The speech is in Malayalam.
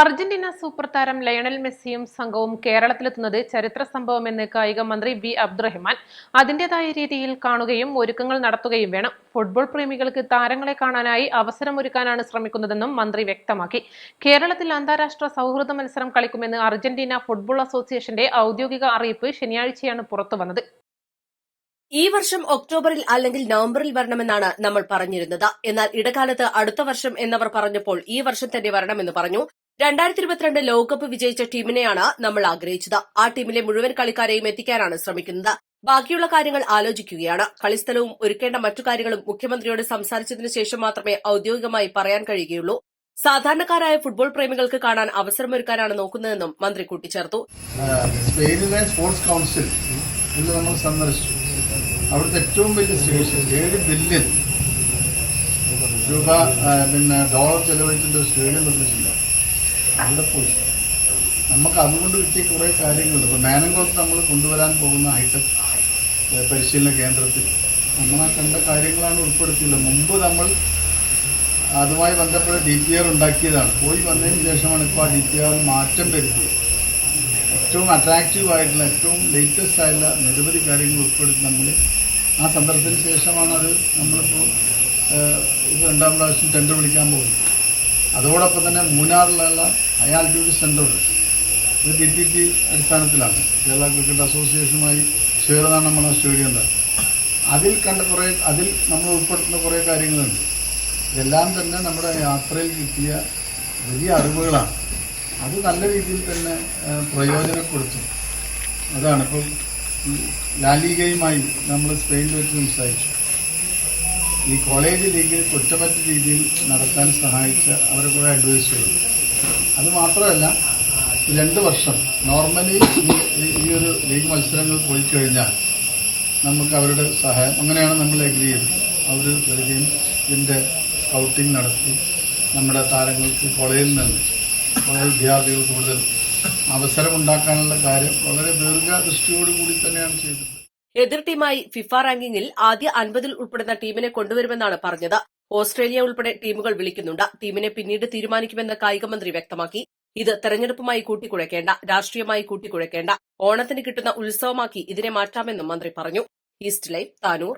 അർജന്റീന സൂപ്പർ താരം ലയണൽ മെസ്സിയും സംഘവും കേരളത്തിലെത്തുന്നത് ചരിത്ര സംഭവമെന്ന് കായിക മന്ത്രി വി അബ്ദുറഹ്മാൻ അതിന്റേതായ രീതിയിൽ കാണുകയും ഒരുക്കങ്ങൾ നടത്തുകയും വേണം. ഫുട്ബോൾ പ്രേമികൾക്ക് താരങ്ങളെ കാണാനായി അവസരമൊരുക്കാനാണ് ശ്രമിക്കുന്നതെന്നും മന്ത്രി വ്യക്തമാക്കി. കേരളത്തിൽ അന്താരാഷ്ട്ര സൗഹൃദ മത്സരം കളിക്കുമെന്ന് അർജന്റീന ഫുട്ബോൾ അസോസിയേഷന്റെ ഔദ്യോഗിക അറിയിപ്പ് ശനിയാഴ്ചയാണ് പുറത്തുവന്നത് ഈ വർഷം ഒക്ടോബറിൽ അല്ലെങ്കിൽ നവംബറിൽ വരണമെന്നാണ് നമ്മൾ പറഞ്ഞിരുന്നത്. എന്നാൽ ഇടക്കാലത്ത് അടുത്ത വർഷം എന്നവർ പറഞ്ഞപ്പോൾ ഈ വർഷം തന്നെ വരണമെന്ന് പറഞ്ഞു. രണ്ടായിരത്തി ഇരുപത്തിരണ്ട് ലോകകപ്പ് വിജയിച്ച ടീമിനെയാണ് നമ്മൾ ആഗ്രഹിച്ചത്. ആ ടീമിലെ മുഴുവൻ കളിക്കാരെയും എത്തിക്കാനാണ് ശ്രമിക്കുന്നത്. ബാക്കിയുള്ള കാര്യങ്ങൾ ആലോചിക്കുകയാണ്. കളിസ്ഥലവും ഒരുക്കേണ്ട മറ്റു കാര്യങ്ങളും മുഖ്യമന്ത്രിയോട് സംസാരിച്ചതിനു ശേഷം മാത്രമേ ഔദ്യോഗികമായി പറയാൻ കഴിയുകയുള്ളൂ. സാധാരണക്കാരായ ഫുട്ബോൾ പ്രേമികൾക്ക് കാണാൻ അവസരമൊരുക്കാനാണ് നോക്കുന്നതെന്നും മന്ത്രി കൂട്ടിച്ചേർത്തു. സ്പെയിനിലെ സ്പോർട്സ് കൗൺസിൽ ഇന്ന് നമ്മൾ സന്ദർശിച്ചു. അവിടുത്തെ ഏറ്റവും വലിയ സ്റ്റേഡിയം ഏഴ് ബില്യൺ രൂപ പിന്നെ ഡോളർ ചെലവഴിച്ചിട്ട് സ്റ്റേഡിയം നിർമ്മിച്ചില്ല അവിടെ പോയി. നമുക്ക് അതുകൊണ്ട് കിട്ടിയ കുറേ കാര്യങ്ങളുണ്ട്. ഇപ്പോൾ മാനങ്കോത്ത് നമ്മൾ കൊണ്ടുവരാൻ പോകുന്ന ഹൈടെക് പരിശീലന കേന്ദ്രത്തിൽ നമ്മൾ ആ കണ്ട കാര്യങ്ങളാണ് ഉൾപ്പെടുത്തിയില്ല മുമ്പ് നമ്മൾ അതുമായി ബന്ധപ്പെട്ട ഡി പി ആർ ഉണ്ടാക്കിയതാണ്. പോയി വന്നതിന് ശേഷമാണ് ഇപ്പോൾ ആ ഡി പി ആർ മാറ്റം വരുത്തിയത് ഏറ്റവും അട്രാക്റ്റീവ് ആയിട്ടുള്ള ഏറ്റവും ലേറ്റസ്റ്റ് ആയിട്ടുള്ള നിരവധി കാര്യങ്ങൾ ഉൾപ്പെടുത്തി നമ്മൾ ആ സന്ദർഭത്തിന് ശേഷമാണ് അത് നമ്മളിപ്പോൾ ഇപ്പോൾ രണ്ടാം പ്രാവശ്യം ടെൻഡർ വിളിക്കാൻ പോകുന്നത്. അതോടൊപ്പം തന്നെ മൂന്നാറിലുള്ള അയാൾട്ടിറ്റ്യൂഡ് സെന്ററുകൾ ഇത് പി പി പി അടിസ്ഥാനത്തിലാണ്. കേരള ക്രിക്കറ്റ് അസോസിയേഷനുമായി ചേർന്നാണ് നമ്മൾ സ്റ്റേഡിയം ഉണ്ടാക്കുന്നത് അതിൽ കണ്ട കുറേ അതിൽ നമ്മൾ ഉൾപ്പെടുത്തുന്ന കുറേ കാര്യങ്ങളുണ്ട്. ഇതെല്ലാം തന്നെ നമ്മുടെ യാത്രയിൽ കിട്ടിയ വലിയ അറിവുകളാണ്. അത് നല്ല രീതിയിൽ തന്നെ പ്രയോജനപ്പെടുത്തും. അതാണ് ഇപ്പം ലാലികയുമായി നമ്മൾ സ്പെയിനിൽ വെച്ച് സംസാരിച്ചു. ഈ കോളേജ് ലീഗ് കുറ്റമറ്റ രീതിയിൽ നടത്താൻ സഹായിച്ച അവരെ കൂടെ അഡ്വൈസ് ചെയ്തു. അത് മാത്രമല്ല രണ്ട് വർഷം നോർമലി ഈ- ഒരു ലീഗ് മത്സരങ്ങൾ പോയി കഴിഞ്ഞാൽ നമുക്ക് അവരുടെ സഹായം അങ്ങനെയാണ് നമ്മൾ എഗ്രി ചെയ്തത്. അവർ വരികയും ഇതിന്റെ സ്കൗട്ടിംഗ് നടത്തി നമ്മുടെ താരങ്ങൾക്ക് കോളേജിൽ നിന്ന് കോളേജ് വിദ്യാർത്ഥികൾ കൂടുതൽ അവസരമുണ്ടാക്കാനുള്ള കാര്യം വളരെ ദീർഘദൃഷ്ടിയോടുകൂടി തന്നെയാണ് ചെയ്തത്. എതിർ ടീമായി ഫിഫ റാങ്കിങ്ങിൽ ആദ്യ അൻപതിൽ ഉൾപ്പെടുന്ന ടീമിനെ കൊണ്ടുവരുമെന്നാണ് പറഞ്ഞത്. ഓസ്ട്രേലിയ ഉൾപ്പെടെ ടീമുകൾ വിളിക്കുന്നുണ്ട്. ടീമിനെ പിന്നീട് തീരുമാനിക്കുമെന്ന് കായികമന്ത്രി വ്യക്തമാക്കി. ഇത് തെരഞ്ഞെടുപ്പുമായി കൂട്ടിക്കുഴയ്ക്കേണ്ട രാഷ്ട്രീയമായി കൂട്ടിക്കുഴയ്ക്കേണ്ട ഓണത്തിന് കിട്ടുന്ന ഉത്സവമാക്കി ഇതിനെ മാറ്റാമെന്നും മന്ത്രി പറഞ്ഞു. East live Tanur.